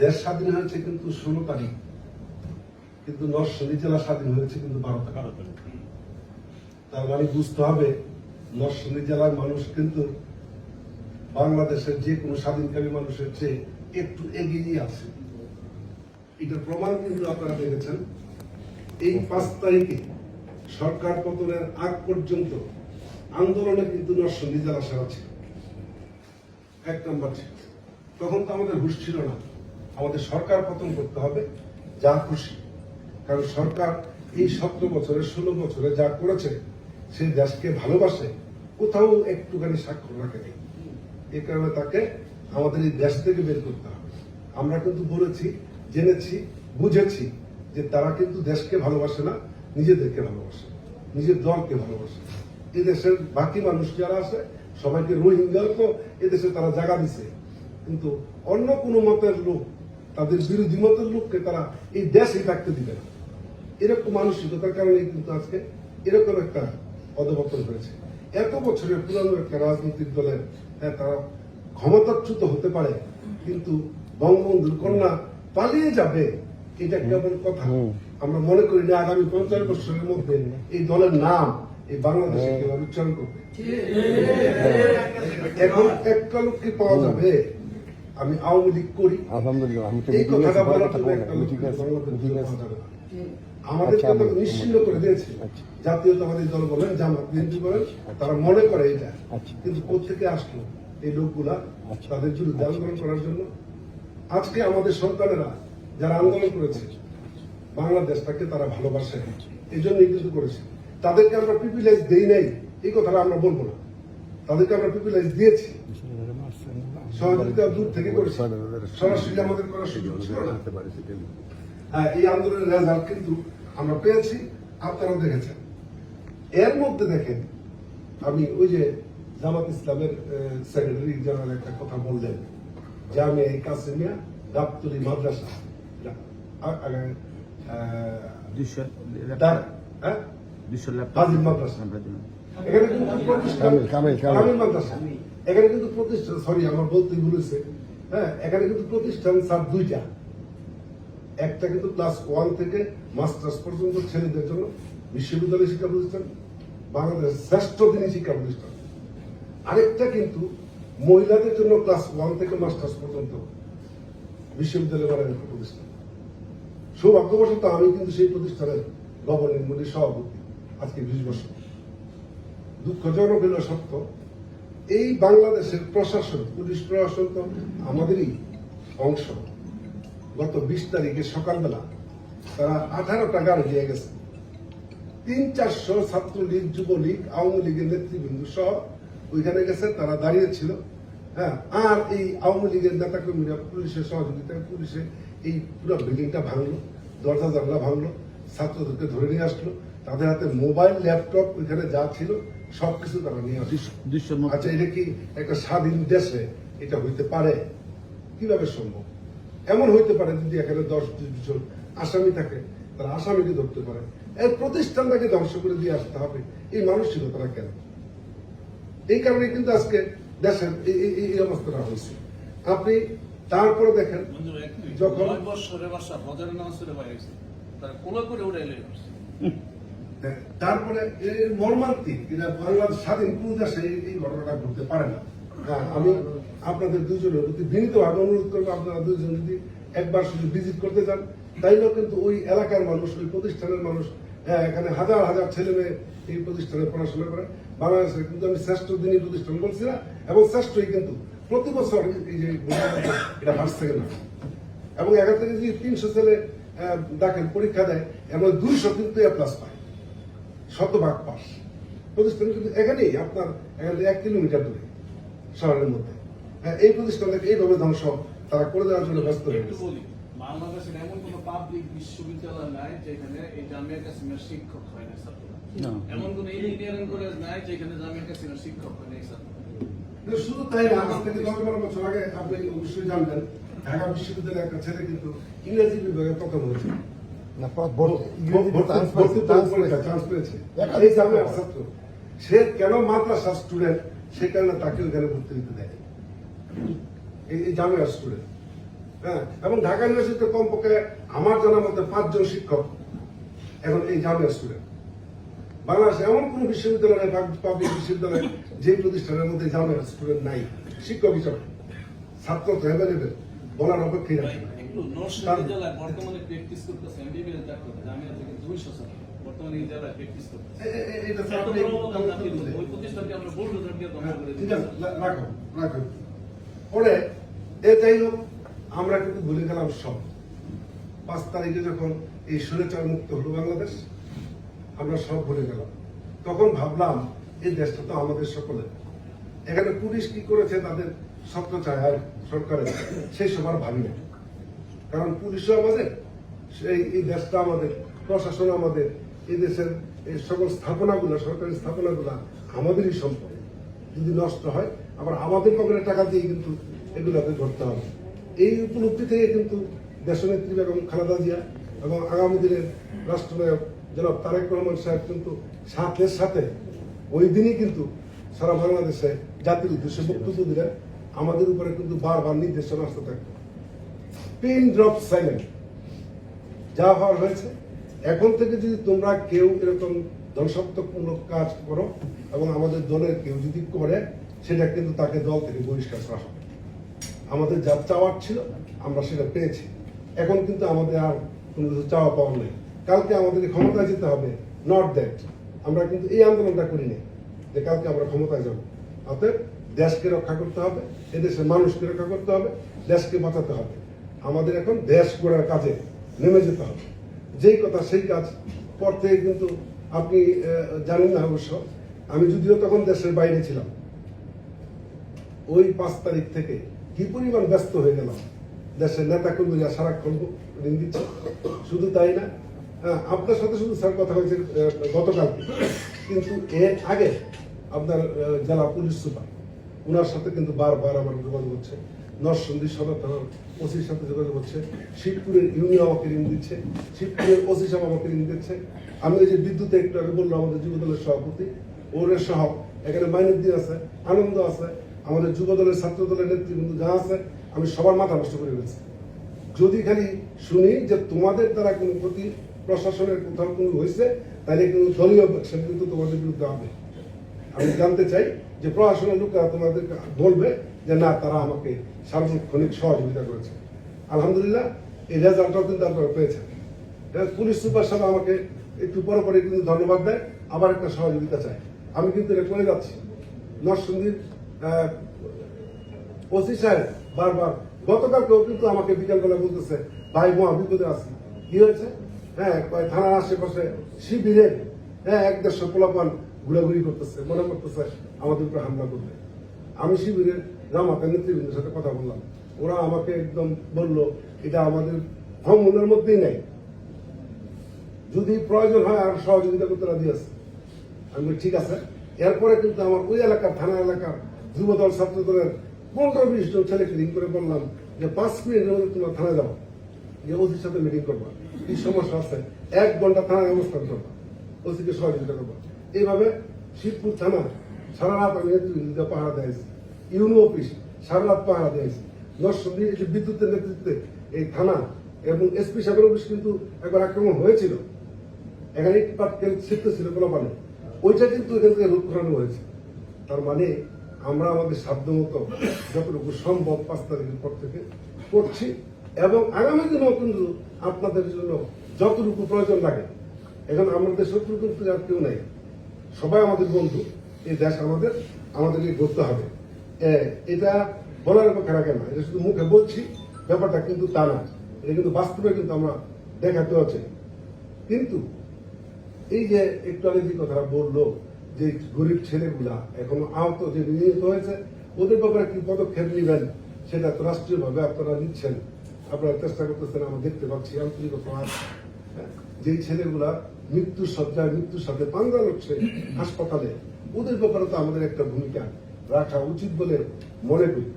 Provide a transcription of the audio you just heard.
দেশ স্বাধীন হয়েছে কিন্তু ষোলো তারিখ। কিন্তু নরসিংদী জেলা স্বাধীন হয়েছে কিন্তু বারো তারিখ। তার মানে বুঝতে হবে নরসিংদী জেলার মানুষ কিন্তু বাংলাদেশের যে কোনো স্বাধীনকামী মানুষের চেয়ে একটু এগিয়ে আছে। এটার প্রমাণ কিন্তু আপনারা দেখেছেন। এই পাঁচ তারিখে সরকার পতনের আগ পর্যন্ত আন্দোলনে কিন্তু নরসিংদী জেলা সেরা ছিল। এক নম্বর তখন তো আমাদের হুশ ছিল না। আমাদের সরকার পতন করতে হবে, যা খুশি। কারণ সরকার এই সতেরো বছরে, ষোলো বছরে যা করেছে সে দেশকে ভালোবাসে, কোথাও একটুখানি স্বাক্ষর রাখেনি। এই কারণে তাকে আমাদের এই দেশ থেকে বের করতে হবে। আমরা কিন্তু বলেছি, জেনেছি, বুঝেছি যে তারা কিন্তু দেশকে ভালোবাসে না, নিজেদেরকে ভালোবাসে, নিজের দলকে ভালোবাসে। এদেশের বাকি মানুষ যারা আছে, সবাইকে রোহিঙ্গার তো এদেশে তারা জায়গা দিছে। কিন্তু অন্য কোনো মতের লোক তাদের বিরোধী মতের লোককে তারা এই দেশে থাকতে দিবে না। এরকম মানসিকতার কারণে কিন্তু আজকে এরকম একটা অধপতন হয়েছে। এত বছরের পুরানো একটা রাজনৈতিক দলের হ্যাঁ, তারা ক্ষমতাচ্যুত হতে পারে কিন্তু বঙ্গবন্ধুর কন্যা পালিয়ে যাবে এটা কেমন কথা। আমরা মনে করি না আগামী পঞ্চাশ বছরের মধ্যে এই দলের নাম এই বাংলাদেশে কেউ উচ্চারণ করবে। এখন একটা লোককে পাওয়া যাবে আমি আওয়ামী লীগ করি। আলহামদুলিল্লাহ আমি তো জন্য ঠিক আছে ঠিক আছে। আমাদেরকে আচ্ছা, নিশ্চিন্ন করে দিয়েছে। আচ্ছা। জাতীয়তাবাদী দল বলেন জামাত বিএনপি বলেন তারা মনে করে এটা। আচ্ছা। কিন্তু কোথেকে আসলো? এই লোকগুলা। তাদের বিরুদ্ধে আন্দোলন করার জন্য। আজকে আমাদের সন্তানেরা যারা আন্দোলন করেছে বাংলাদেশটাকে তারা ভালোবাসে। এই জন্যই কিন্তু করেছে। তাদেরকে আমরা পিপিলাইজ দেই নাই এই কথাটা আমরা বলব না। তাদেরকে আমরা পিপিলাইজ দিয়েছি। সহযোগিতা দূর থেকে করেছে। সরাসরি আমাদের করার সুযোগ ছিল না। হ্যাঁ এই আন্দোলনের রেজাল্ট কিন্তু আমরা পেয়েছি আপনারা দেখেছেন। এর মধ্যে দেখেন আমি ওই যে জামাত ইসলামের সেক্রেটারি জেনারেল একটা কথা বললেন যে আমি এই কাসিমিয়া গাবতলি মাদ্রাসা হ্যাঁ? মাদ্রাসা। এখানে কিন্তু প্রতিষ্ঠান কামিল, মাদ্রাসা। এখানে কিন্তু প্রতিষ্ঠান সরি আমার বলতে ভুলেছে হ্যাঁ এখানে কিন্তু প্রতিষ্ঠান স্যার দুইটা। একটা কিন্তু ক্লাস ওয়ান থেকে মাস্টার্স পর্যন্ত ছেলেদের জন্য বিশ্ববিদ্যালয় শিক্ষা প্রতিষ্ঠান বাংলাদেশের শ্রেষ্ঠ দিনী শিক্ষা প্রতিষ্ঠান। আরেকটা কিন্তু মহিলাদের জন্য ক্লাস ওয়ান থেকে মাস্টার্স পর্যন্ত বিশ্ববিদ্যালয় বানানোর প্রতিষ্ঠান। সৌভাগ্যবশত আমি কিন্তু সেই প্রতিষ্ঠানের গভর্নিং বডির সভাপতি আজকে বিশ বছর। দুঃখজনক হল সত্য। এই বাংলাদেশের প্রশাসন, পুলিশ প্রশাসন তো আমাদেরই অংশ। গত বিশ তারিখে সকালবেলা তারা আঠারোটা গাড়ি দিয়ে গেছে। তিন চারশো ছাত্রলীগ, যুবলীগ, আওয়ামী লীগের নেতৃবৃন্দ সহ ওইখানে গেছে, তারা দাঁড়িয়ে ছিল। হ্যাঁ আর এই আওয়ামী লীগের নেতা কর্মীরা পুলিশের সহযোগিতায় পুলিশে এই পুরো বিল্ডিংটা ভাঙলো, দরজা জানলা ভাঙলো। ছাত্রদেরকে ধরে নিয়ে আসলো। তাদের হাতে মোবাইল ল্যাপটপ ওইখানে যা ছিল সবকিছু তারা নিয়ে আসলো। আচ্ছা এটা কি একটা স্বাধীন দেশে এটা হইতে পারে? কীভাবে সম্ভব? এমন হইতে পারে যদি এখানে দশ জন আসামি থাকে তারা আসামিকে ধরতে পারে। এই প্রতিষ্ঠানটাকে ধ্বংস করে দিয়ে আসতে হবে। এই মানসিকতাটা কেন? এই কারণে কিন্তু আজকে দেশের এই- এই- এই- এই অবস্থাটা হয়েছে। আপনি তারপরে দেখেন যখন বৎসরের বাসা পড়ে বাইরে গেছে। এলে তারপরে এর মর্মান্তিক এটা বাংলাদেশ স্বাধীন কোন দেশে এই- ঘটনাটা ঘটতে পারে না। হ্যাঁ, আমি আপনাদের দুজনের প্রতি বিনীতভাবে অনুরোধ করব আপনারা দুজন যদি একবার শুধু ভিজিট করতে চান তাইলেও কিন্তু ওই এলাকার মানুষ ওই প্রতিষ্ঠানের মানুষ হ্যাঁ, এখানে হাজার হাজার ছেলে মেয়ে এই প্রতিষ্ঠানে পড়াশোনা করে। বাংলাদেশের কিন্তু আমি শ্রেষ্ঠ দিনই প্রতিষ্ঠান বলছি না এবং শ্রেষ্ঠই কিন্তু প্রতি বছর এই যে এটা ফার্স্ট সেকেন্ড এবং এখান থেকে যদি তিনশো ছেলে আহ, দাখিল পরীক্ষা দেয় এবং দুইশো কিন্তু এ প্লাস পায়। শতভাগ পাস। প্রতিষ্ঠান কিন্তু এখানেই আপনার এখান এক কিলোমিটার দূরে শহরের মধ্যে। হ্যাঁ, এই প্রতিষ্ঠানটাকে এইভাবে ধ্বংস তারা করে দেওয়ার জন্য ব্যস্ত হয়ে গেছে। বাংলাদেশের এমন কোন পাবলিক বিশ্ববিদ্যালয় নাই যেখানে এই জামিয়া কাসিমের শিক্ষক হয় না। ছাত্ররা এমন কোন ইঞ্জিনিয়ারিং কলেজ নাই যেখানে জামিয়া কাসিমের শিক্ষক হয় না ছাত্ররা কিন্তু শুধু তাই না আজ থেকে দশ বারো বছর আগে আপনি অবশ্যই জানবেন ঢাকা বিশ্ববিদ্যালয়ের একটা ছেলে কিন্তু ইংরেজি বিভাগে প্রথম হয়েছে। জামিয়ার সে কেন মাদ্রাসা স্টুডেন্ট সে কারণে তাকে ওখানে ভর্তি দিতে দেয় এই জামিয়ার স্টুডেন্ট হ্যাঁ এবং ঢাকা ইউনিভার্সিটিতে কমপক্ষে আমার জানার মধ্যে পাঁচজন শিক্ষক এখন এই জামিয়া স্টুডেন্ট বাংলাদেশে এমন কোন বিশ্ববিদ্যালয় নেই পাবলিক বিশ্ববিদ্যালয় যে প্রতিষ্ঠানের মধ্যে জামিয়া স্টুডেন্ট নাই শিক্ষক হিসাবে। ছাত্র তো অ্যাভেলেবেল বলার অপেক্ষাই রাখে না। ওই প্রতিষ্ঠানকে আমরা পরে হোক কিন্তু ভুলে গেলাম সব। পাঁচ তারিখে যখন এই সুরেচার মুক্ত হলো বাংলাদেশ আমরা সব ভুলে গেলাম। তখন ভাবলাম এই দেশটা তো আমাদের সকলের। এখানে পুলিশ কি করেছে তাদের সত্য চায় আর সরকারের। সেই সব আর ভাবি না। কারণ পুলিশও আমাদের, সেই এই দেশটা আমাদের, প্রশাসন আমাদের, এই দেশের এই সকল স্থাপনাগুলো, সরকারি স্থাপনাগুলো আমাদেরই সম্পদ। যদি নষ্ট হয়, আবার আমাদের পকেটের টাকা দিয়ে কিন্তু এগুলোকে ধরতে হবে। এই উপলব্ধি থেকে কিন্তু দেশনেত্রী বেগম খালেদা জিয়া এবং আগামী দিনের রাষ্ট্রনায়ক জনাব তারেক রহমান সাহেব কিন্তু সাথে সাথে ওই দিনই কিন্তু সারা বাংলাদেশে জাতির উদ্দেশ্যে বক্তব্য দিলেন। আমাদের উপরে কিন্তু বারবার নির্দেশনা আসতে থাকবে। পিন ড্রপ সাইলেন্ট যা হওয়ার হয়েছে। এখন থেকে যদি তোমরা কেউ এরকম ধ্বংসাত্মকমূলক কাজ করো এবং আমাদের দলের কেউ যদি করে, সেটা কিন্তু তাকে দল থেকে বহিষ্কার করা হবে। আমাদের যা চাওয়ার ছিল, আমরা সেটা পেয়েছি। এখন কিন্তু আমাদের আর কোনো কিছু চাওয়া পাওয়ার নেই। কালকে আমাদেরকে ক্ষমতায় যেতে হবে। নট দ্যাট আমরা কিন্তু এই আন্দোলনটা করিনি যে কালকে আমরা ক্ষমতায় যাব। অতএব দেশকে রক্ষা করতে হবে, এদেশের মানুষকে রক্ষা করতে হবে, দেশকে বাঁচাতে হবে। আমাদের এখন দেশ গড়ার কাজে নেমে যেতে হবে। যেই কথা সেই কাজ পর থেকে কিন্তু আপনি জানেন না অবশ্য, আমি যদিও তখন দেশের বাইরে ছিলাম। ওই পাঁচ তারিখ থেকে কি পরিমাণ ব্যস্ত হয়ে গেলাম, দেশের নেতা কর্মীরা সারাক্ষণ ঋণ দিচ্ছে, শুধু তাই না আপনার সাথে শুধু স্যার কথা হয়েছে গতকাল কিন্তু এর আগে আপনার জেলা পুলিশ সুপার ওনার সাথে কিন্তু বারবার আমার যোগাযোগ হচ্ছে। নরসন্দী সদর থানার ওসির সাথে যোগাযোগ হচ্ছে। শিবপুরের ইউনিয়ন আমাকে ঋণ দিচ্ছে। শিবপুরের ওসি সাহেব আমাকে ঋণ দিচ্ছে। আমি ওই যে বিদ্যুতে একটু আগে বললাম, আমাদের যুব দলের সভাপতি। ওরের সহ, এখানে মাইনুদ্দিন আছে, আনন্দ আছে। আমাদের যুব দলের ছাত্র দলের নেতৃবৃন্দ যা আছে, আমি সবার মাথা নষ্ট করে ফেলেছি। যদি খালি শুনি যে তোমাদের দ্বারা কোনো ক্ষতি, প্রশাসনের কোথাও কোনো হয়েছে, তাহলে কিন্তু দলীয় কিন্তু তোমাদের বিরুদ্ধে হবে আমি জানতে চাই যে প্রশাসনের লোকেরা তোমাদের বলবে যে না, তারা আমাকে সার্বক্ষণিক সহযোগিতা করেছে। আলহামদুলিল্লাহ, এই রেজাল্টটাও কিন্তু আপনারা পেয়েছেন। পুলিশ সুপার সাহেব আমাকে একটু পরে পরে কিন্তু ধন্যবাদ দেয়, আবার একটা সহযোগিতা চাই। আমি কিন্তু এটা করে যাচ্ছি। নরসিংদীর ওসি সাহেব বারবার, গতকালকেও কিন্তু আমাকে বিকালবেলা বলতেছে, ভাই, মহা বিপদে আছি। কি হয়েছে? হ্যাঁ থানার আশেপাশে শিবিরের হ্যাঁ এক দেড়শো পোলাপান ঘুরাঘুরি করতেছে, মনে করতেছে, আমাদের উপরে হামলা করবে। আমি শিবিরের জামাতের নেতৃবৃন্দের সাথে কথা বললাম। ওরা আমাকে একদম বলল, এটা আমাদের ভ্রমণের মধ্যেই নাই। যদি প্রয়োজন হয় আর সহযোগিতা করতে রাজি আছে। আমি ঠিক আছে। এরপরে কিন্তু আমার ওই এলাকার থানা এলাকার যুবদল ছাত্র দলের পনেরো বিশ জন ছেলেকে রিং করে বললাম যে, পাঁচ মিনিটের মধ্যে তোমরা থানায় যাব যে ওসির সাথে মিটিং করবা। কি সমস্যা আছে? এক ঘণ্টা থানায় অবস্থান করবা। ওসিকে সহযোগিতা করবা। এইভাবে শিবপুর থানা সারা রাত আমি নেতৃবৃন্দ পাহারা দিয়েছি ইউনো অফিস সারা রাত পাহারা দিয়েছি নরসিংদী বিদ্যুতের নেতৃত্বে এই থানা এবং এসপি সাহেবের অফিস কিন্তু একবার আক্রমণ হয়েছিল। এখানে পাটকেল ছিটতে ছিল কোনো পানি ওইটা কিন্তু এখান থেকে রোধ করানো হয়েছে। তার মানে আমরা আমাদের সাধ্য মতো যতটুকু সম্ভব পাঁচ তারিখের পর থেকে করছি এবং আগামী দিনেও কিন্তু আপনাদের জন্য যতটুকু প্রয়োজন লাগে। এখন আমাদের শত্রু কিন্তু আর কেউ নাই। সবাই আমাদের বন্ধু। এই দেশ আমাদের আমাদেরকে করতে হবে। এটা বলার পক্ষে রাখে না এটা শুধু মুখে বলছি, ব্যাপারটা কিন্তু তা না। এটা কিন্তু বাস্তবে কিন্তু আমরা দেখাতে হচ্ছে। কিন্তু এই যে একটু আগে যে কথাটা বলল, যে গরিব ছেলেগুলা এখনও আহত, যে নিহত হয়েছে, ওদের ব্যাপারে কি পদক্ষেপ নেবেন? সেটা তো রাষ্ট্রীয়ভাবে আপনারা নিচ্ছেন। আপনারা চেষ্টা করতেছেন, আমরা দেখতে পাচ্ছি আন্তরিকতা আছে হ্যাঁ? যেই ছেলেগুলা মৃত্যুর শয্যায় মৃত্যুর সাথে পাঙ্গা হচ্ছে হাসপাতালে। ওদের ব্যাপারে তো আমাদের একটা ভূমিকা রাখা উচিত বলে মনে করি।